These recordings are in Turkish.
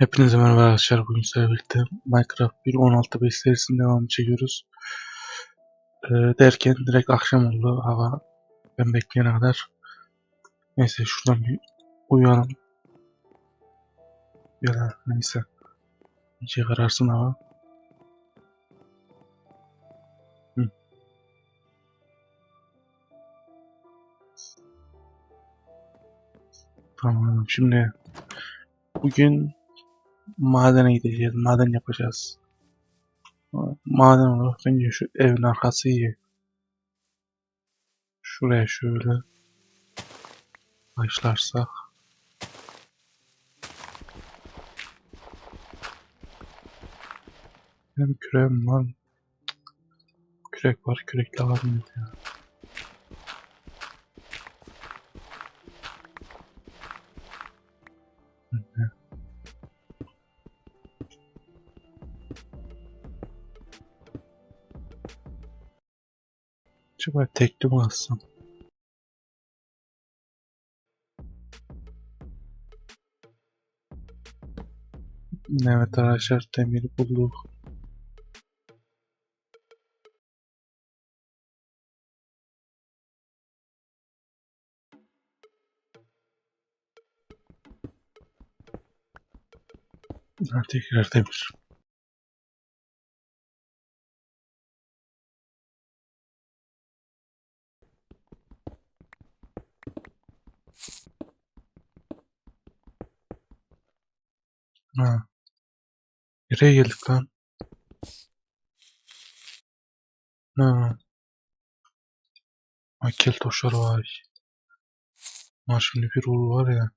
Hepinize merhaba arkadaşlar. Bugün sizlerle birlikte Minecraft 1.16.5 serisinin devamını çekiyoruz. Ee, derken direkt akşam oldu. Hava ben bekleyene kadar. Neyse şuradan bir uyuyalım. Ya da neyse. İyice kararsın hava. Tamam şimdi bugün madene gideceğiz. Maden yapacağız. Maden olarak bence şu evin arkası iyi. Şuraya şöyle başlarsak. Benim küreğim var mı? Kürek var. Kürekle mı ya? Acaba tekli mi alsam? Evet arkadaşlar demiri bulduk. Tekrar demir. Ha. Nereye geldik lan? Ha. Akel toşlar var. Ha şimdi bir ul var ya.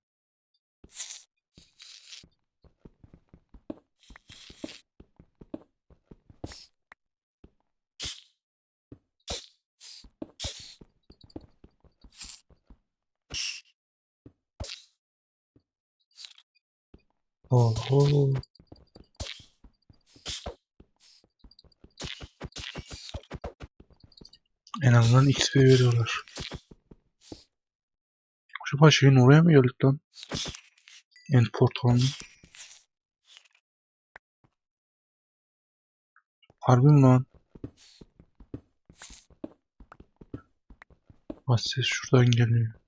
Oho. En azından XP veriyorlar. Acaba şeyin oraya mı geldik lan? End portalının. Harbi mi lan? Bak ses şuradan geliyor.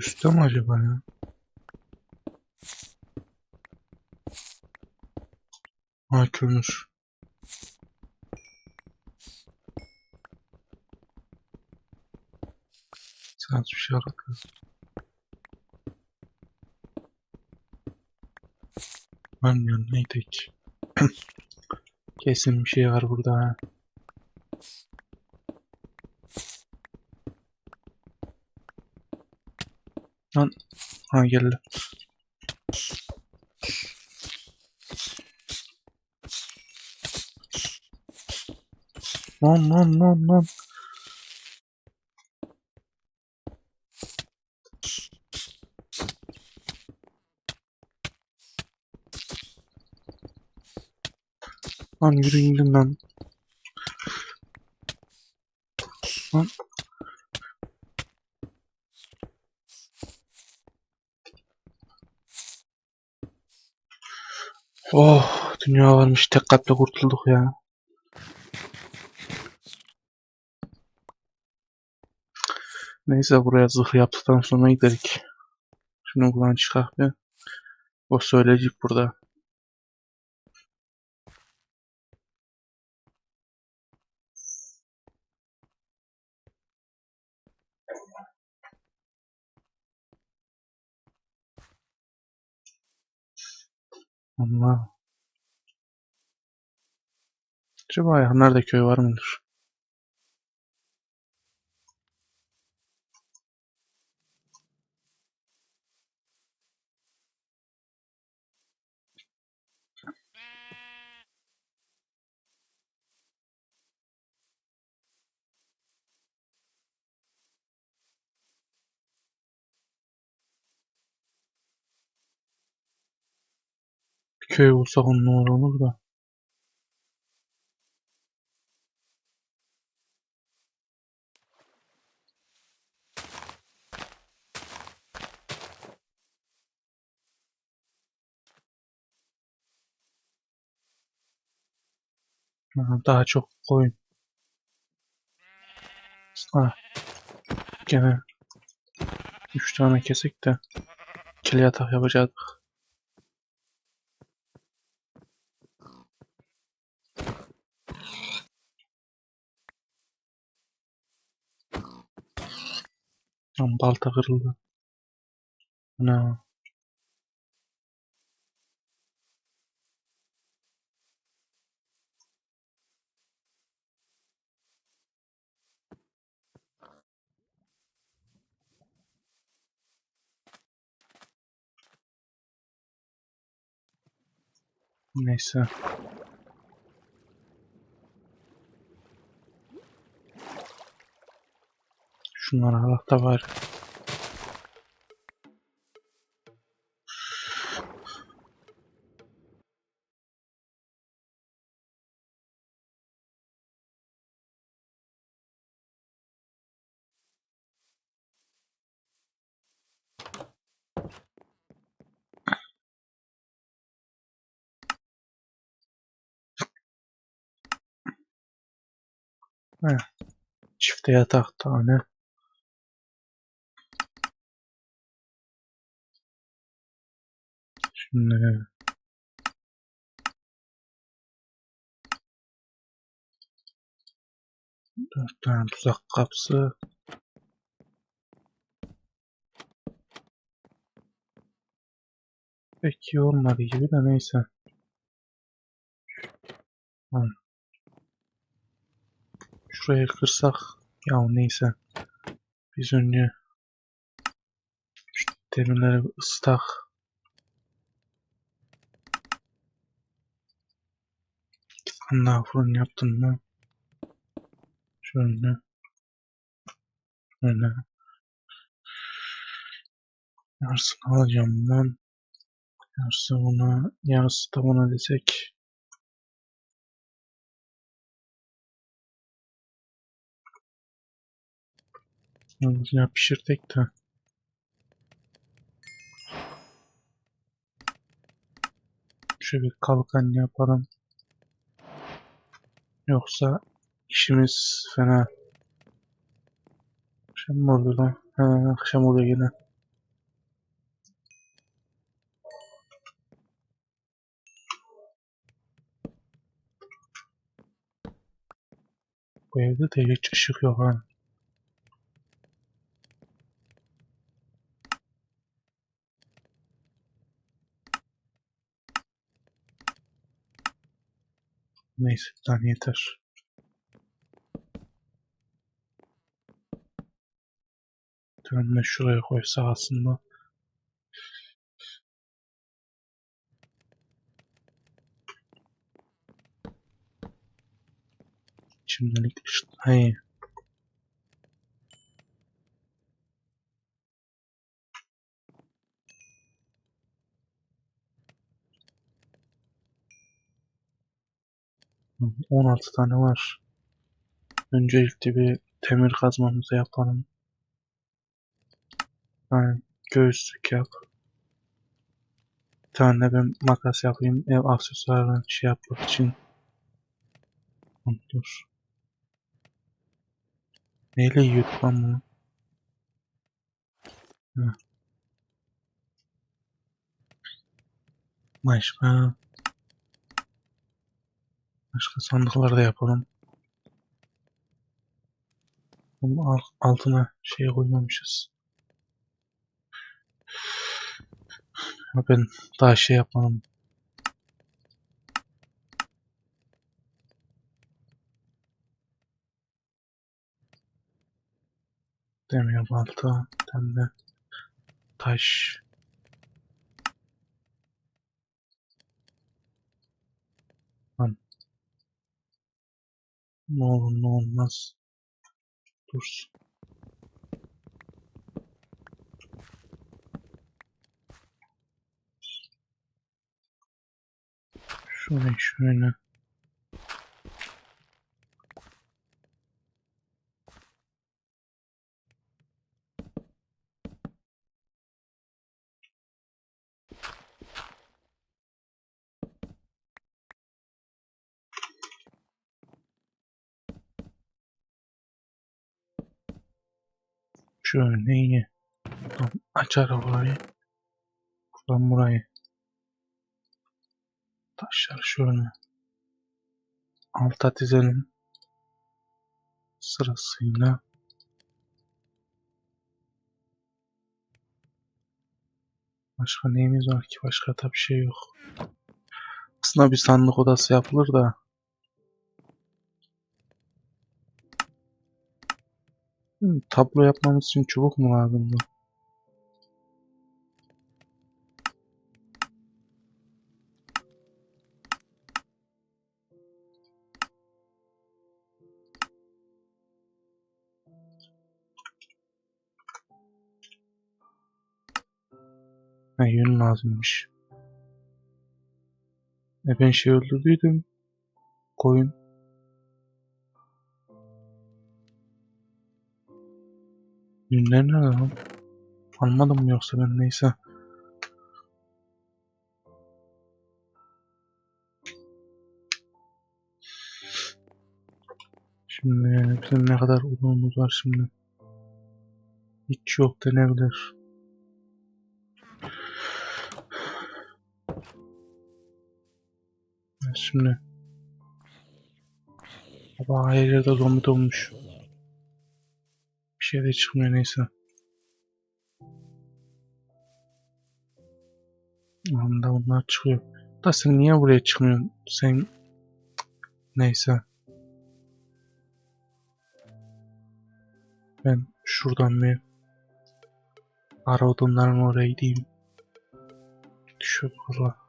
Üstte mi acaba ya? Ha kömür. Sen bir şey aratıyor. Ben yanına. Kesin bir şey var burada ha. Lan. Ha geldi. Lan lan lan lan. Lan yürü indin lan. Lan. Oh dünya varmış tek katla kurtulduk ya. Neyse buraya zırh yaptıktan sonra giderik. Şunu buradan çıkar bir. O söyleyecek burada. Ama acaba ya nerede köy var mıdır? köy olsa onlar olur da. Daha çok koyun. Ha. Gene 3 tane kesik de kili yatak yapacaktık. Lan balta kırıldı. Ne? Neyse. Şunları alak da var. Çifte yatak tane. Şimdi dört tane tuzak kapısı. Pek iyi olmadı gibi de neyse. Tamam. Kırsak ya neyse. Biz önce şu demirleri ısıtak. Daha fırın yaptın mı? Şöyle. Şöyle. Yarısını alacağım ben. Yarısı buna, yarısı da buna desek. Hızlıca pişirdik de. Şöyle bir kalkan yapalım. Yoksa işimiz fena. Akşam mı oluyor lan? He, akşam oluyor yine. Bu evde de hiç ışık yok ha. Neyse tane yeter. Dönme şuraya koysa aslında. Şimdilik işte. Hey. 16 tane var. Öncelikle bir demir kazmamızı yapalım. Yani göğüslük yap. Bir tane ben makas yapayım ev aksesuarını şey yapmak için. Dur. Neyle yiyorduk lan bunu? Başka başka sandıklar da yapalım. Bunun al- altına şey koymamışız. Ben daha şey yapmadım. Demir balta, tane taş. Lan. Ne olur ne olmaz. Dursun. Şöyle şöyle. Şöyle iyi. Tamam, açar orayı. Buradan burayı. Taşlar şöyle. Alta dizelim. Sırasıyla. Başka neyimiz var ki? Başka da bir şey yok. Aslında bir sandık odası yapılır da. Tablo yapmamız için çubuk mu lazımdı? Ha yün lazımmış. E ben şey öldürdüydüm. Koyun. Yünler nerede lan? Almadım mı yoksa ben neyse. Şimdi bizim ne kadar odunumuz var şimdi? Hiç yok denebilir. Şimdi Baba her yerde zombi dolmuş. Şey de çıkmıyor neyse. Anda bunlar çıkıyor. Da sen niye buraya çıkmıyorsun? Sen neyse. Ben şuradan bir ara odunların oraya gideyim. Düşüyor valla.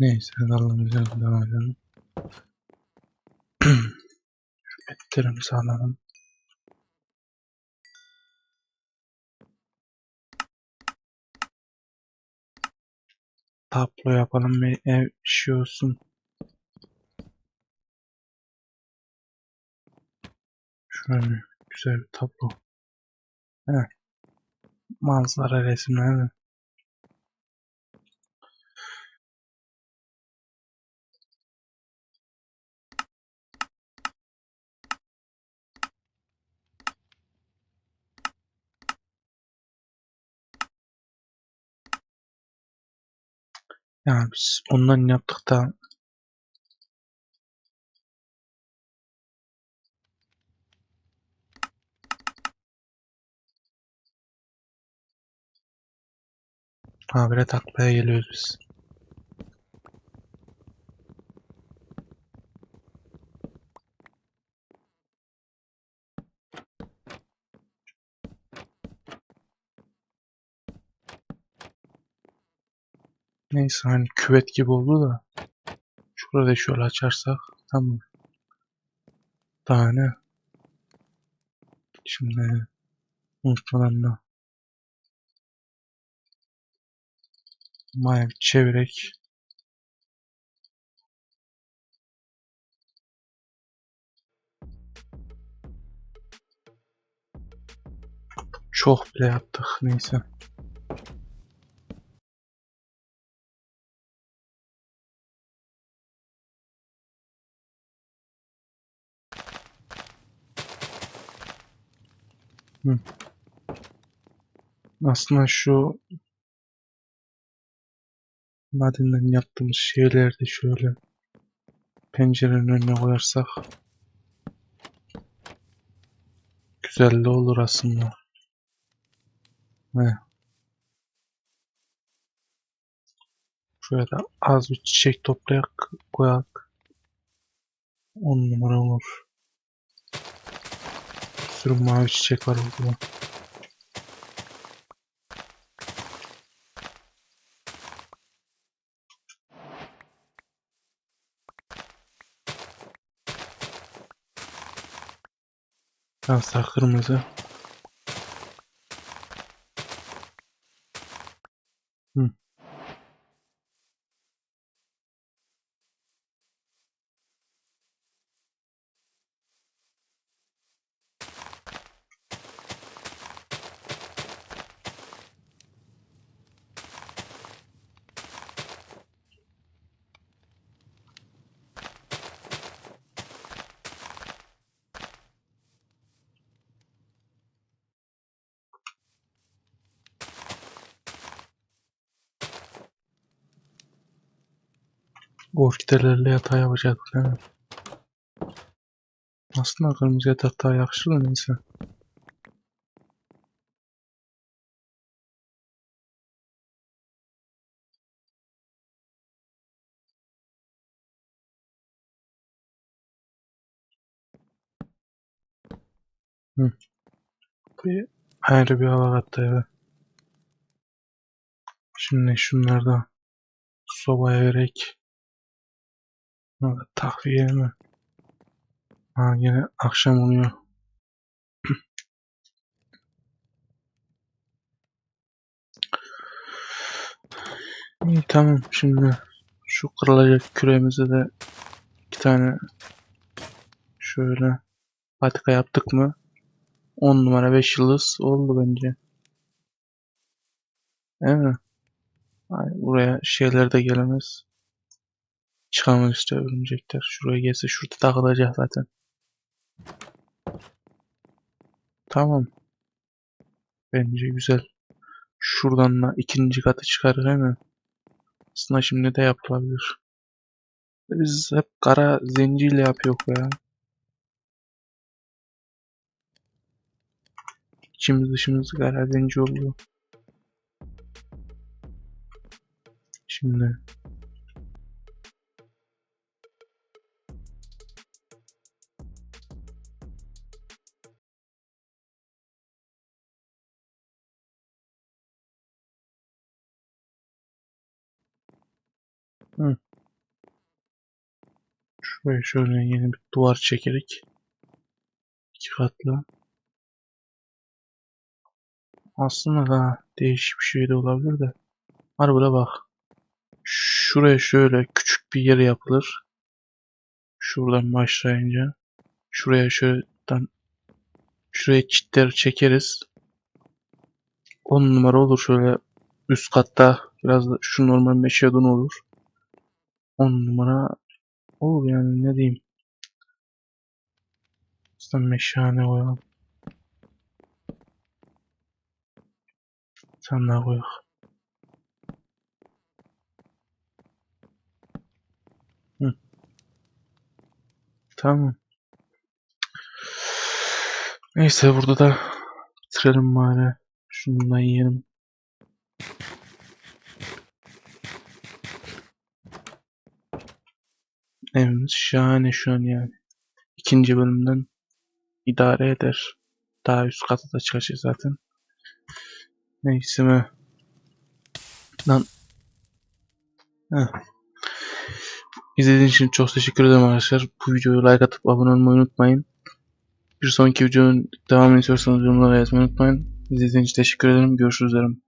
Neyse izniyle devam edelim. Etlerimizi alalım. Tablo yapalım ve ev işi olsun. Şöyle güzel bir tablo. He. Manzara resimleri. Yani biz ondan yaptık da habire taklaya geliyoruz biz. Neyse hani küvet gibi oldu da şurada şöyle açarsak tamam. Daha ne? Şimdi unutmadan da Maya bir çevirek. Çok bile yaptık neyse. Hı. Aslında şu madenden yaptığımız şeyleri de şöyle pencerenin önüne koyarsak güzel de olur aslında. He. Şöyle az bir çiçek toplayak koyak. On numara olur sürü mavi çiçek var burada. Ben sağ kırmızı. Orkidelerle yatağı yapacaktık mi? Aslında kırmızı yatak daha yakışır da neyse. Hı. Bir ayrı bir hava kattı eve. Şimdi şunlardan sobaya vererek takviye mi? Ha yine akşam oluyor. İyi tamam şimdi şu kırılacak küremize de iki tane şöyle patika yaptık mı 10 numara 5 yıldız oldu bence. Değil mi? Ay, buraya şeyler de gelemez. Çıkamaz işte örümcekler. Şuraya gelse şurada takılacak zaten. Tamam. Bence güzel. Şuradan da ikinci katı çıkarır mi? Aslında şimdi de yapılabilir. Biz hep kara zenciyle yapıyor ya. İçimiz dışımız kara zenci oluyor. Şimdi şuraya şöyle yeni bir duvar çekerek iki katlı. Aslında daha değişik bir şey de olabilir de. Harbide bak. Şuraya şöyle küçük bir yer yapılır. Şuradan başlayınca. Şuraya şuradan şuraya çitleri çekeriz. 10 numara olur şöyle üst katta biraz da şu normal meşedon olur. 10 numara olur yani ne diyeyim. Aslında meşhane koyalım. Sen daha koyak. Hı. Tamam. Neyse burada da bitirelim bari. Şunu da yiyelim. Evimiz şahane şu an yani. İkinci bölümden idare eder. Daha üst kata da çıkacak zaten. Neyse mi? Lan. Heh. İzlediğiniz için çok teşekkür ederim arkadaşlar. Bu videoyu like atıp abone olmayı unutmayın. Bir sonraki videonun devamını istiyorsanız yorumlara yazmayı unutmayın. İzlediğiniz için teşekkür ederim. Görüşürüz derim.